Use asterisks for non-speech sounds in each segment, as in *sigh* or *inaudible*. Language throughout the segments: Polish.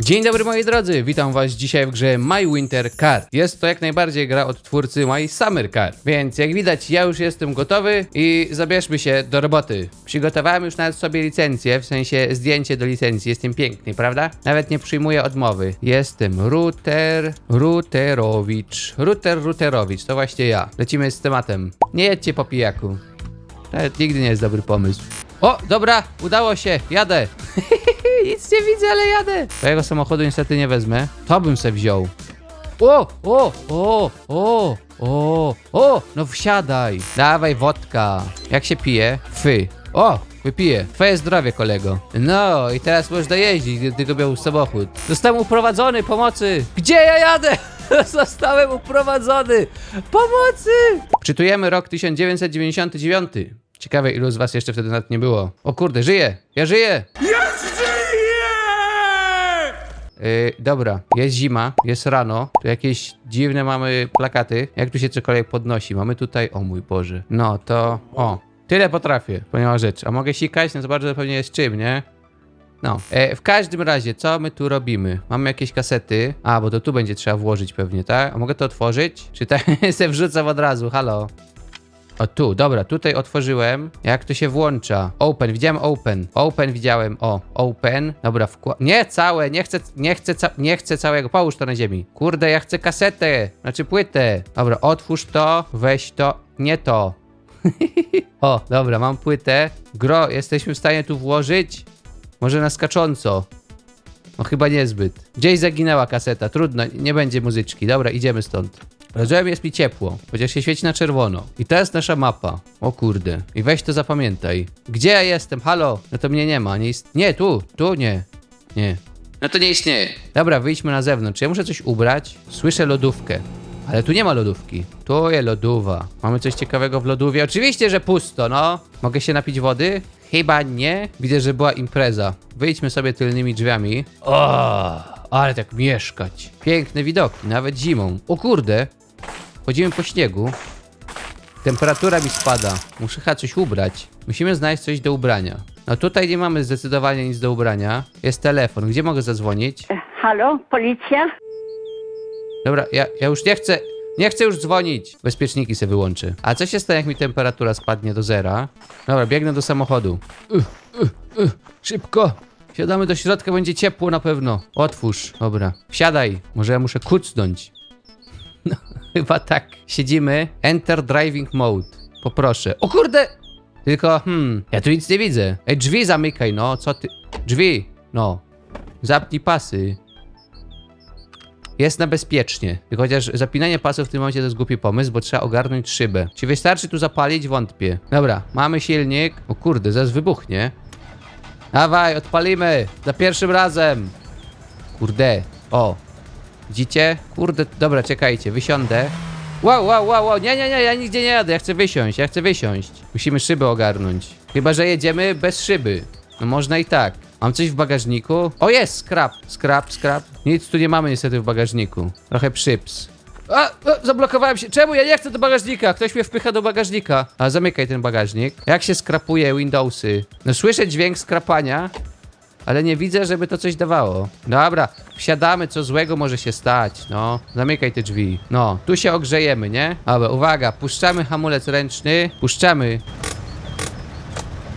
Dzień dobry moi drodzy, witam was dzisiaj w grze My Winter Car. Jest to jak najbardziej gra od twórcy My Summer Car. Więc jak widać ja już jestem gotowy i zabierzmy się do roboty. Przygotowałem już nawet sobie licencję, w sensie zdjęcie do licencji. Jestem piękny, prawda? Nawet nie przyjmuję odmowy. Jestem Router Routerowicz. Router Routerowicz, to właśnie ja. Lecimy z tematem. Nie jedźcie po pijaku. Nawet nigdy nie jest dobry pomysł. O, dobra, udało się, jadę. *laughs* Nic nie widzę, ale jadę. Twojego samochodu niestety nie wezmę. To bym se wziął. O, o, o, o, o, o, no wsiadaj. Dawaj wodka. Jak się pije? Fy. O, wypiję. Twoje zdrowie, kolego. No, i teraz możesz dojeździć, gdy tylko miał samochód. Zostałem uprowadzony, pomocy. Gdzie ja jadę? *laughs* Zostałem uprowadzony. Pomocy! Czytujemy rok 1999. Ciekawe, ilu z was jeszcze wtedy nawet nie było. O kurde, żyję! Ja żyję! Yy, dobra, jest zima, jest rano, tu jakieś dziwne mamy plakaty. Jak tu się cokolwiek podnosi? Mamy tutaj, o mój Boże. No to, o, tyle potrafię, ponieważ rzecz. A mogę sikać? No to bardzo pewnie jest czym, nie? No, e, w każdym razie, co my tu robimy? Mamy jakieś kasety. A, bo to tu będzie trzeba włożyć pewnie, tak? A mogę to otworzyć? Czy tak *laughs* se wrzucam od razu? Halo? O tu, dobra, tutaj otworzyłem. Jak to się włącza? Open, widziałem open. Open widziałem, o, open. Dobra, wkład. Nie całe, nie chcę, nie chcę, ca nie chcę całego. Połóż to na ziemi. Kurde, ja chcę kasetę, znaczy płytę. Dobra, otwórz to, weź to, nie to. *laughs* o, dobra, mam płytę. Gro, jesteśmy w stanie tu włożyć? Może na skacząco. No chyba niezbyt. Gdzieś zaginęła kaseta, trudno, nie będzie muzyczki. Dobra, idziemy stąd. Rozumiem, jest mi ciepło, chociaż się świeci na czerwono. I to jest nasza mapa. O kurde. I weź to zapamiętaj. Gdzie ja jestem? Halo? No to mnie nie ma. Nie, ist... nie tu, tu nie. Nie. No to nie istnieje. Dobra, wyjdźmy na zewnątrz. Ja muszę coś ubrać. Słyszę lodówkę. Ale tu nie ma lodówki. Tu jest lodowa. Mamy coś ciekawego w lodówie? Oczywiście, że pusto, no. Mogę się napić wody? Chyba nie. Widzę, że była impreza. Wyjdźmy sobie tylnymi drzwiami. O, ale tak mieszkać. Piękne widoki, nawet zimą. O kurde. Chodzimy po śniegu. Temperatura mi spada. Muszę chyba coś ubrać. Musimy znaleźć coś do ubrania. No tutaj nie mamy zdecydowanie nic do ubrania. Jest telefon. Gdzie mogę zadzwonić? Halo, policja? Dobra, ja, ja już nie chcę. Nie chcę już dzwonić. Bezpieczniki sobie wyłączę. A co się stanie, jak mi temperatura spadnie do zera? Dobra, biegnę do samochodu. Uch, uch, uch. Szybko. Siadamy do środka, będzie ciepło na pewno. Otwórz. Dobra. Wsiadaj. Może ja muszę kucnąć. No, *laughs* chyba tak. Siedzimy. Enter driving mode. Poproszę. O kurde! Tylko, hmm, ja tu nic nie widzę. Ej, drzwi zamykaj, no. Co ty? Drzwi. No. Zapnij pasy. Jest na bezpiecznie. Chociaż zapinanie pasów w tym momencie to jest głupi pomysł, bo trzeba ogarnąć szybę. Czy wystarczy tu zapalić? Wątpię. Dobra, mamy silnik. O kurde, zaraz wybuchnie. Dawaj, odpalimy. Za pierwszym razem. Kurde. O. Widzicie? Kurde, dobra, czekajcie, wysiądę. Wow, wow, wow, wow, nie, nie, nie, ja nigdzie nie jadę, ja chcę wysiąść, ja chcę wysiąść. Musimy szybę ogarnąć. Chyba, że jedziemy bez szyby. No można i tak. Mam coś w bagażniku? O jest, skrap, skrap, skrap. Nic tu nie mamy niestety w bagażniku. Trochę przyps. A, a, zablokowałem się. Czemu ja nie chcę do bagażnika? Ktoś mnie wpycha do bagażnika. A zamykaj ten bagażnik. Jak się skrapuje Windowsy? No słyszę dźwięk skrapania, ale nie widzę, żeby to coś dawało. Dobra, wsiadamy, co złego może się stać. No, zamykaj te drzwi. No, tu się ogrzejemy, nie? Dobra, uwaga, puszczamy hamulec ręczny. Puszczamy.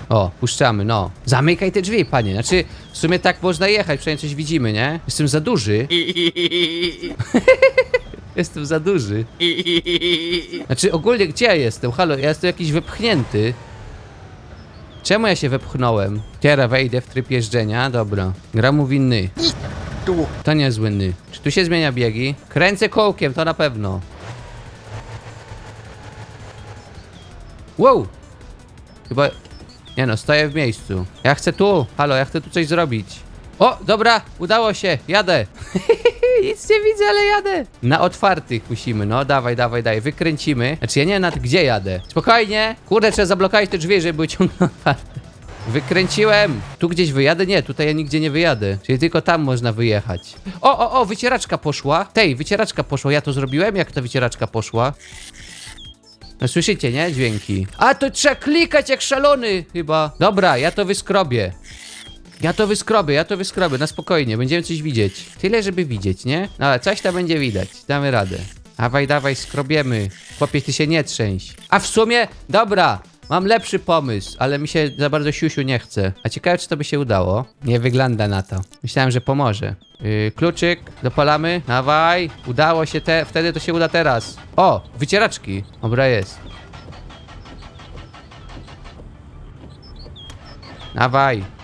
O, puszczamy, no. Zamykaj te drzwi, panie. Znaczy, w sumie tak można jechać, przynajmniej coś widzimy, nie? Jestem za duży. *laughs* jestem za duży. Znaczy, ogólnie gdzie ja jestem? Halo, ja jestem jakiś wepchnięty. Czemu ja się wepchnąłem? Teraz wejdę w tryb jeżdżenia, dobra. Gra mówi ny. To niezły ny. Czy tu się zmienia biegi? Kręcę kołkiem, to na pewno. Wow! Chyba... Nie no, stoję w miejscu. Ja chcę tu. Halo, ja chcę tu coś zrobić. O, dobra, udało się, jadę. *laughs* Nic nie widzę, ale jadę. Na otwartych musimy, no, dawaj, dawaj, dawaj, wykręcimy. Znaczy, ja nie nad gdzie jadę. Spokojnie. Kurde, trzeba zablokować te drzwi, żeby były *laughs* ciągle otwarte. Wykręciłem. Tu gdzieś wyjadę? Nie, tutaj ja nigdzie nie wyjadę. Czyli tylko tam można wyjechać. O, o, o, wycieraczka poszła. Tej, wycieraczka poszła. Ja to zrobiłem? Jak ta wycieraczka poszła? No słyszycie, nie? Dźwięki. A, to trzeba klikać jak szalony chyba. Dobra, ja to wyskrobię. Ja to wyskrobię, ja to wyskrobię, na spokojnie, będziemy coś widzieć. Tyle, żeby widzieć, nie? No ale coś tam będzie widać, damy radę. Dawaj, dawaj, skrobiemy. Chłopie, ty się nie trzęś. A w sumie, dobra, mam lepszy pomysł, ale mi się za bardzo siusiu nie chce. A ciekawe, czy to by się udało. Nie wygląda na to. Myślałem, że pomoże. Yy, kluczyk, dopalamy, dawaj. Udało się, te, wtedy to się uda teraz. O, wycieraczki. Dobra, jest. Dawaj.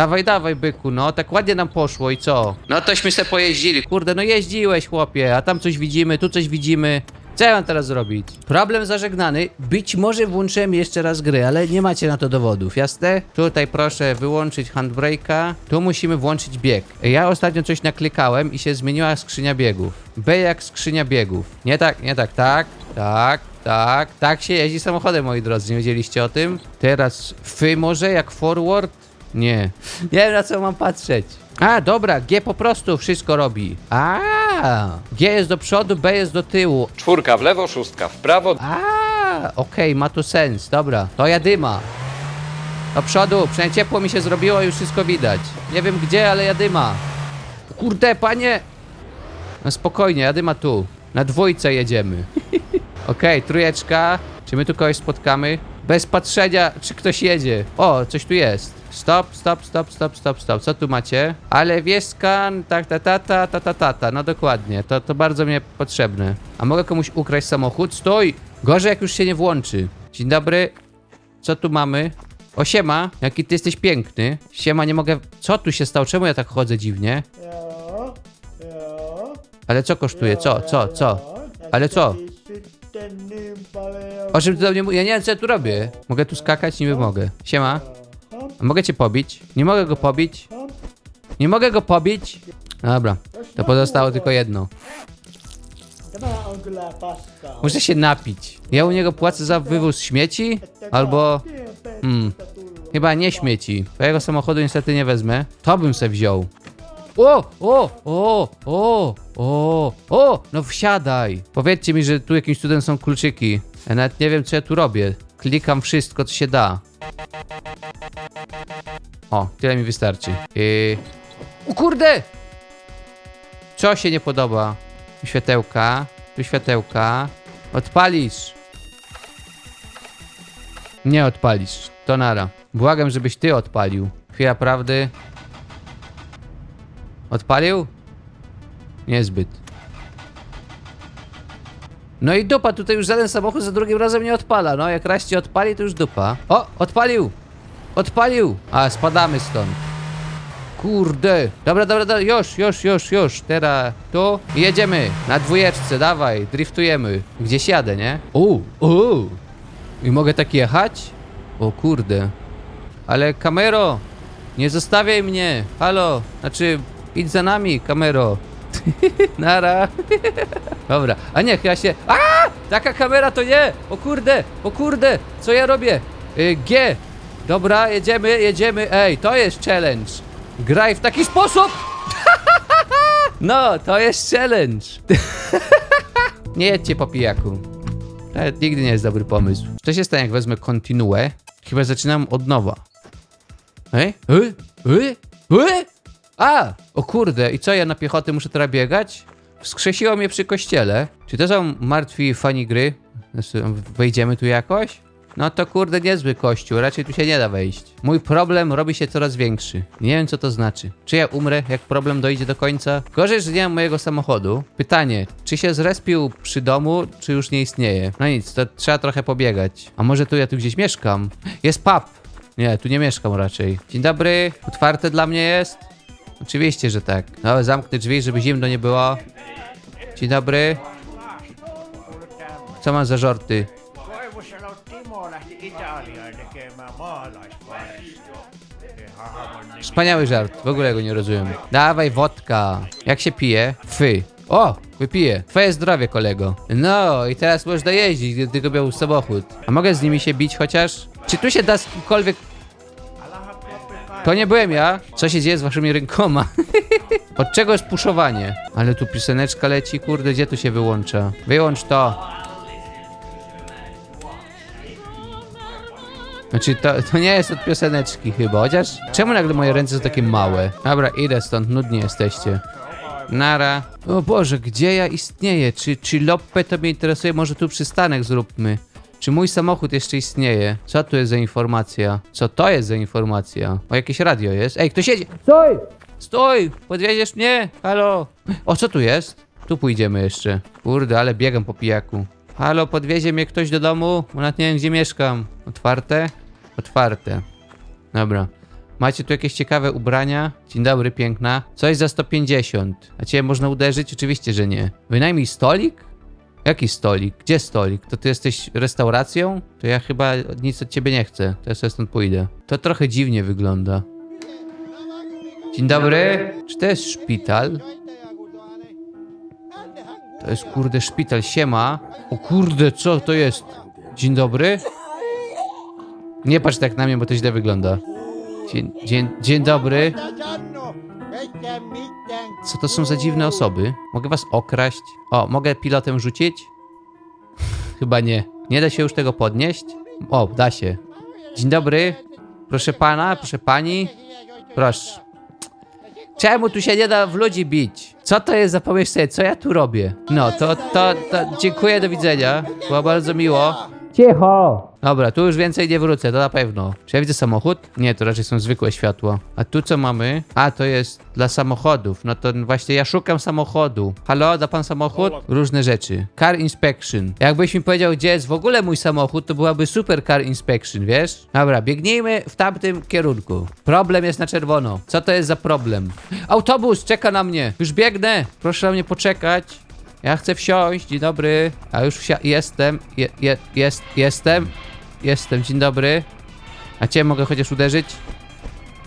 Dawaj, dawaj, byku, no, tak ładnie nam poszło i co? No tośmy se pojeździli. Kurde, no jeździłeś, chłopie, a tam coś widzimy, tu coś widzimy. Co ja mam teraz zrobić? Problem zażegnany. Być może włączyłem jeszcze raz gry, ale nie macie na to dowodów, jasne? Tutaj proszę wyłączyć handbrake'a. Tu musimy włączyć bieg. Ja ostatnio coś naklikałem i się zmieniła skrzynia biegów. B jak skrzynia biegów. Nie tak, nie tak, tak, tak, tak. Tak się jeździ samochodem, moi drodzy, nie wiedzieliście o tym? Teraz fy może jak forward? Nie. Nie wiem na co mam patrzeć. A, dobra, G po prostu wszystko robi. A, G jest do przodu, B jest do tyłu. Czwórka w lewo, szóstka w prawo. A, okej, ma to sens, dobra. To jadyma. Do przodu, przynajmniej ciepło mi się zrobiło, już wszystko widać. Nie wiem gdzie, ale jadyma. Kurde, panie! No spokojnie, jadyma tu. Na dwójce jedziemy. *laughs* Okej, trójeczka. Czy my tu kogoś spotkamy? Bez patrzenia, czy ktoś jedzie. O, coś tu jest. Stop, stop, stop, stop, stop, stop. Co tu macie? Ale wieskan, tak, ta, ta, ta, ta, ta, ta, ta. No dokładnie, to, to bardzo mnie potrzebne. A mogę komuś ukraść samochód? Stój! Gorzej jak już się nie włączy. Dzień dobry. Co tu mamy? O siema, jaki ty jesteś piękny. Siema, nie mogę... Co tu się stało? Czemu ja tak chodzę dziwnie? Ale co kosztuje? Co, co, co? Ale co? O czym ty do mnie mówisz? Ja nie wiem, co ja tu robię. Mogę tu skakać? Niby mogę. Siema. Mogę cię pobić? Nie mogę go pobić. Nie mogę go pobić. Dobra, to pozostało tylko jedno. Muszę się napić. Ja u niego płacę za wywóz śmieci? Albo... Hmm. Chyba nie śmieci. Twojego samochodu niestety nie wezmę. To bym se wziął. O, o, o, o, o, o, no wsiadaj. Powiedzcie mi, że tu jakimś cudem są kluczyki. Ja nawet nie wiem, co ja tu robię. Klikam wszystko, co się da. O, tyle mi wystarczy. Yy... O kurde! Co się nie podoba? Tu światełka, tu światełka. Odpalisz. Nie odpalisz. To nara. Błagam, żebyś ty odpalił. Chwila prawdy. Odpalił? Niezbyt. No i dupa, tutaj już żaden samochód za drugim razem nie odpala. No, jak raz ci odpali, to już dupa. O, odpalił! Odpalił! A, spadamy stąd. Kurde. Dobra, dobra, dobra, już, już, już, już. Teraz tu jedziemy. Na dwójeczce, dawaj, driftujemy. Gdzieś jadę, nie? U, u. I mogę tak jechać? O kurde. Ale kamero, nie zostawiaj mnie. Halo, znaczy idź za nami, kamero. *laughs* Nara. *laughs* Dobra, a nie, ja się... A! Taka kamera to nie! O kurde, o kurde, co ja robię? Y, G. Dobra, jedziemy, jedziemy. Ej, to jest challenge. Graj w taki sposób! *laughs* No, to jest challenge. *laughs* nie jedźcie po pijaku. Nigdy nie jest dobry pomysł. Co się stanie, jak wezmę kontinuę? Chyba zaczynam od nowa. Ej? Ej? Ej? Ej? A! O kurde, i co, ja na piechotę muszę teraz biegać? Wskrzesiło mnie przy kościele. Czy to są martwi fani gry? Znaczy, Wejdziemy tu jakoś? No to kurde niezły kościół, raczej tu się nie da wejść. Mój problem robi się coraz większy. Nie wiem co to znaczy. Czy ja umrę, jak problem dojdzie do końca? Gorzej, że nie mam mojego samochodu. Pytanie, czy się zrespił przy domu, czy już nie istnieje? No nic, to trzeba trochę pobiegać. A może tu ja tu gdzieś mieszkam? Jest pub. Nie, tu nie mieszkam raczej. Dzień dobry, otwarte dla mnie jest? Oczywiście, że tak. No, zamknę drzwi, żeby zimno nie było. Dzień dobry. Co mam za żorty? Tekemään maalaisvarsia. Wspaniały żart, w ogóle go nie rozumiem. Dawaj wodka. Jak się pije? Fy. O, wypiję. Twoje zdrowie, kolego. No, i teraz możesz dojeździć, gdy tylko miał samochód. A mogę z nimi się bić chociaż? Czy tu się da z kimkolwiek... To nie byłem ja. Co się dzieje z waszymi rękoma? *laughs* Od czego jest puszowanie? Ale tu pioseneczka leci, kurde, gdzie tu się wyłącza? Wyłącz to. Znaczy, to, to nie jest od pioseneczki chyba, chociaż czemu nagle moje ręce są takie małe? Dobra, idę stąd, nudni jesteście. Nara. O Boże, gdzie ja istnieję? Czy, czy Loppe to mnie interesuje? Może tu przystanek zróbmy. Czy mój samochód jeszcze istnieje? Co tu jest za informacja? Co to jest za informacja? O, jakieś radio jest? Ej, ktoś jedzie! Stój! Stój! Podwieziesz mnie? Halo? O, co tu jest? Tu pójdziemy jeszcze. Kurde, ale biegam po pijaku. Halo, podwiezie mnie ktoś do domu? Bo nawet nie wiem, gdzie mieszkam. Otwarte? Otwarte. Dobra. Macie tu jakieś ciekawe ubrania? Dzień dobry, piękna. Coś za 150. A cię można uderzyć? Oczywiście, że nie. Wynajmij stolik? Jaki stolik? Gdzie stolik? To ty jesteś restauracją? To ja chyba nic od ciebie nie chcę. To ja sobie stąd pójdę. To trochę dziwnie wygląda. Dzień dobry. Czy to jest szpital? To jest kurde szpital, siema. O kurde, co to jest? Dzień dobry. Nie patrz tak na mnie, bo to źle wygląda. Dzień, dzień, dzień dobry. Co to są za dziwne osoby? Mogę was okraść? O, mogę pilotem rzucić? *laughs* Chyba nie. Nie da się już tego podnieść? O, da się. Dzień dobry. Proszę pana, proszę pani. Proszę. Czemu tu się nie da w ludzi bić? Co to jest za pomieszczenie? Co ja tu robię? No, to, to, to dziękuję, do widzenia. Było bardzo miło. Cicho! Dobra, tu już więcej nie wrócę, to na pewno. Czy ja widzę samochód? Nie, to raczej są zwykłe światła. A tu co mamy? A, to jest dla samochodów. No to właśnie ja szukam samochodu. Halo, da pan samochód? Różne rzeczy. Car inspection. Jakbyś mi powiedział, gdzie jest w ogóle mój samochód, to byłaby super car inspection, wiesz? Dobra, biegnijmy w tamtym kierunku. Problem jest na czerwono. Co to jest za problem? Autobus czeka na mnie. Już biegnę. Proszę na mnie poczekać. Ja chcę wsiąść, dzień dobry. A już wsia- jestem, je, je, jest, jestem, jestem, dzień dobry. A cię mogę chociaż uderzyć?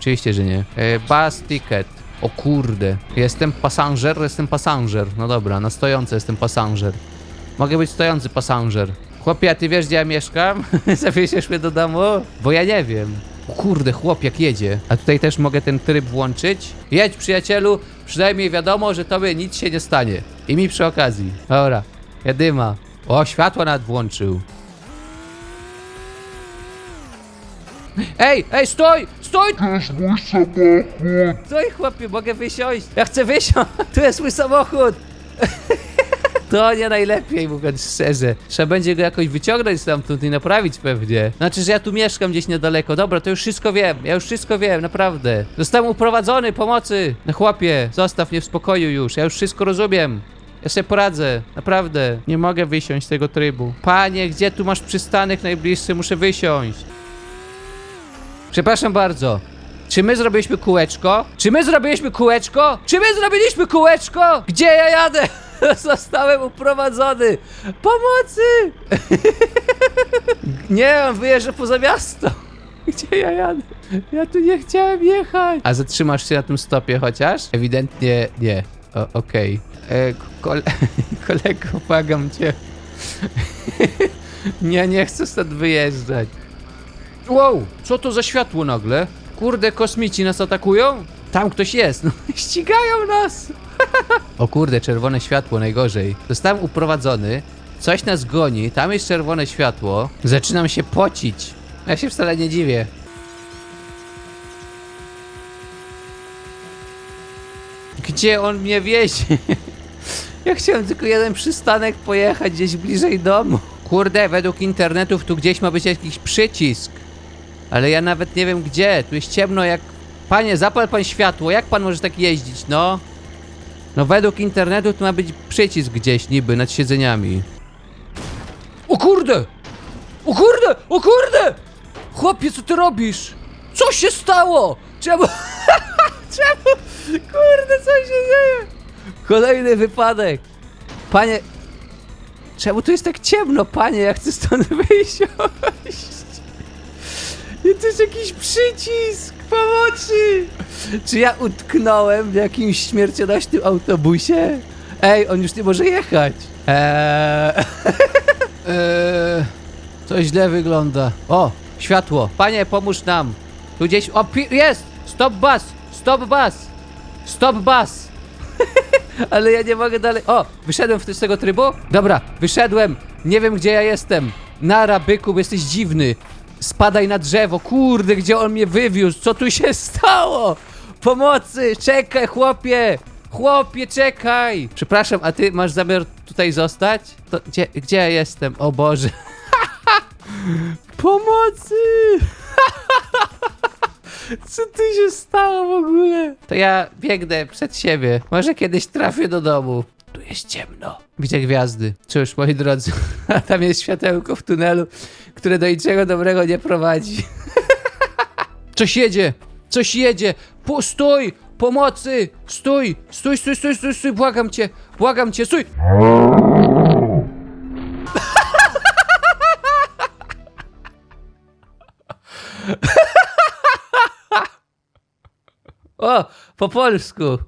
Oczywiście, że nie. E, bus ticket. O kurde. Jestem pasażer, jestem pasażer. No dobra, na stojący jestem pasażer. Mogę być stojący pasażer. Chłopie, a ty wiesz, gdzie ja mieszkam? *laughs* Zawieziesz mnie do domu? Bo ja nie wiem. O kurde, chłop jak jedzie. A tutaj też mogę ten tryb włączyć? Jedź, przyjacielu, przynajmniej wiadomo, że tobie nic się nie stanie. I mi przy okazji. Dobra, jedyma. O, światło nad włączył. Ej, ej, stój! Stój! To jest mój samochód! Stój, chłopie, mogę wysiąść? Ja chcę wysiąść! *laughs* Tu jest mój samochód! *laughs* To nie najlepiej, mówiąc szczerze. Trzeba będzie go jakoś wyciągnąć stamtąd i naprawić pewnie. Znaczy, że ja tu mieszkam gdzieś niedaleko. Dobra, to już wszystko wiem. Ja już wszystko wiem, naprawdę. Zostałem uprowadzony, pomocy! No chłopie, zostaw mnie w spokoju już. Ja już wszystko rozumiem. Ja sobie poradzę, naprawdę. Nie mogę wysiąść z tego trybu. Panie, gdzie tu masz przystanek najbliższy? Muszę wysiąść. Przepraszam bardzo. Czy my zrobiliśmy kółeczko? Czy my zrobiliśmy kółeczko? Czy my zrobiliśmy kółeczko? Gdzie ja jadę? *laughs* Zostałem uprowadzony. Pomocy! *laughs* Nie, on wyjeżdża poza miasto. *laughs* Gdzie ja jadę? Ja tu nie chciałem jechać. A zatrzymasz się na tym stopie chociaż? Ewidentnie nie. Okej. E, Kole *laughs* kolego, błagam cię. *laughs* nie, nie chcę stąd wyjeżdżać. Wow, co to za światło nagle? Kurde, kosmici nas atakują? Tam ktoś jest, no *laughs* ścigają nas! o kurde, czerwone światło, najgorzej. Zostałem uprowadzony, coś nas goni, tam jest czerwone światło. Zaczynam się pocić. Ja się wcale nie dziwię. Gdzie on mnie wiezie? Ja chciałem tylko jeden przystanek pojechać gdzieś bliżej domu. Kurde, według internetów tu gdzieś ma być jakiś przycisk. Ale ja nawet nie wiem gdzie. Tu jest ciemno jak... Panie, zapal pan światło. Jak pan może tak jeździć, no? No według internetu tu ma być przycisk gdzieś niby nad siedzeniami. O kurde! O kurde! O kurde! Chłopie, co ty robisz? Co się stało? Czemu... *laughs* Czemu? Kurde, co się dzieje? Kolejny wypadek. Panie... Czemu tu jest tak ciemno, panie? Ja chcę stąd *laughs* wyjść. I to jest jakiś przycisk pomocy! Czy ja utknąłem w jakimś śmiercionośnym autobusie? Ej, on już nie może jechać. Eee... *laughs* eee... To źle wygląda. O, światło. Panie, pomóż nam. Tu gdzieś... O, jest! Stop bus! Stop bus! Stop bus! Ale ja nie mogę dalej... O, wyszedłem z tego trybu? Dobra, wyszedłem. Nie wiem, gdzie ja jestem. Nara, byku, bo jesteś dziwny. Spadaj na drzewo, kurde, gdzie on mnie wywiózł? Co tu się *laughs* stało? Pomocy, czekaj, chłopie! Chłopie, czekaj! Przepraszam, a ty masz zamiar tutaj zostać? To gdzie, gdzie ja jestem? O Boże. *laughs* Pomocy! *laughs* Co tu się stało w ogóle? To ja biegnę przed siebie. Może kiedyś trafię do domu. Tu jest ciemno. Widzę gwiazdy. Cóż, moi drodzy, *laughs* tam jest światełko w tunelu, które do niczego dobrego nie prowadzi. *laughs* Coś jedzie! Coś jedzie! Po, stój! Pomocy! Stój! Stój, stój, stój, stój, stój! Błagam cię! Błagam cię! Stój! O! Po polsku! *laughs*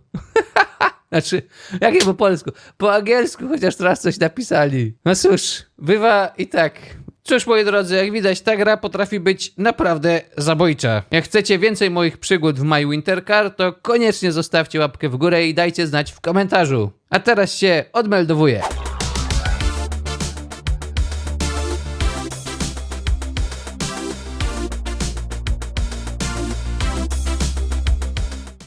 Znaczy, jakie po polsku? Po angielsku, chociaż teraz coś napisali. No cóż, bywa i tak. Cóż, moi drodzy, jak widać, ta gra potrafi być naprawdę zabójcza. Jak chcecie więcej moich przygód w My Winter Car, to koniecznie zostawcie łapkę w górę i dajcie znać w komentarzu. A teraz się odmeldowuję.